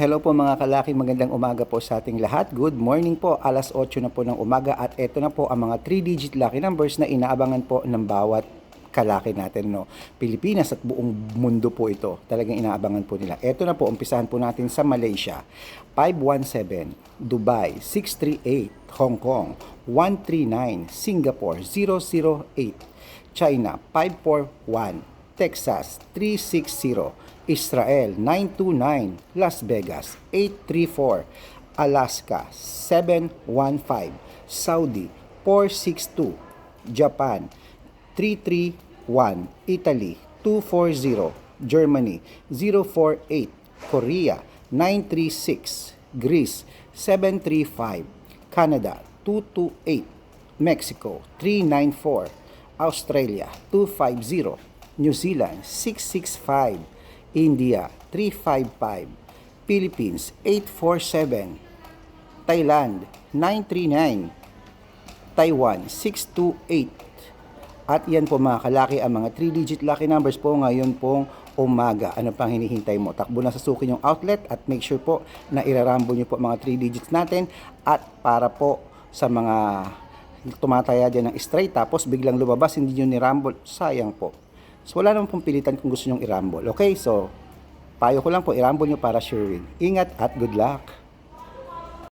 Hello po mga kalaki, magandang umaga po sa ating lahat. Good morning po, alas 8 na po ng umaga at ito na po ang mga 3-digit lucky numbers na inaabangan po ng bawat kalaki natin. No? Pilipinas at buong mundo po ito. Talagang inaabangan po nila. Ito na po, umpisahan po natin sa Malaysia. 517, Dubai, 638, Hong Kong, 139, Singapore, 008, China, 541, Texas 360, Israel 929, Las Vegas 834, Alaska 715, Saudi 462, Japan 331, Italy 240, Germany 048, Korea 936, Greece 735, Canada 228, Mexico 394, Australia 250, New Zealand 665, India 355, Philippines 847, Thailand 939, Taiwan 628. At yan po mga kalaki ang mga 3-digit lucky numbers po ngayon pong umaga. Ano pang hinihintay mo? Takbo na sa suki yung outlet at make sure po na irarambo nyo po mga 3 digits natin at para po sa mga tumataya dyan ng straight tapos biglang lumabas hindi nyo nirambol, sayang po. So wala naman pong pilitan kung gusto nyong irambol. Okay, so payo ko lang po irambol nyo para sure win. Ingat at good luck!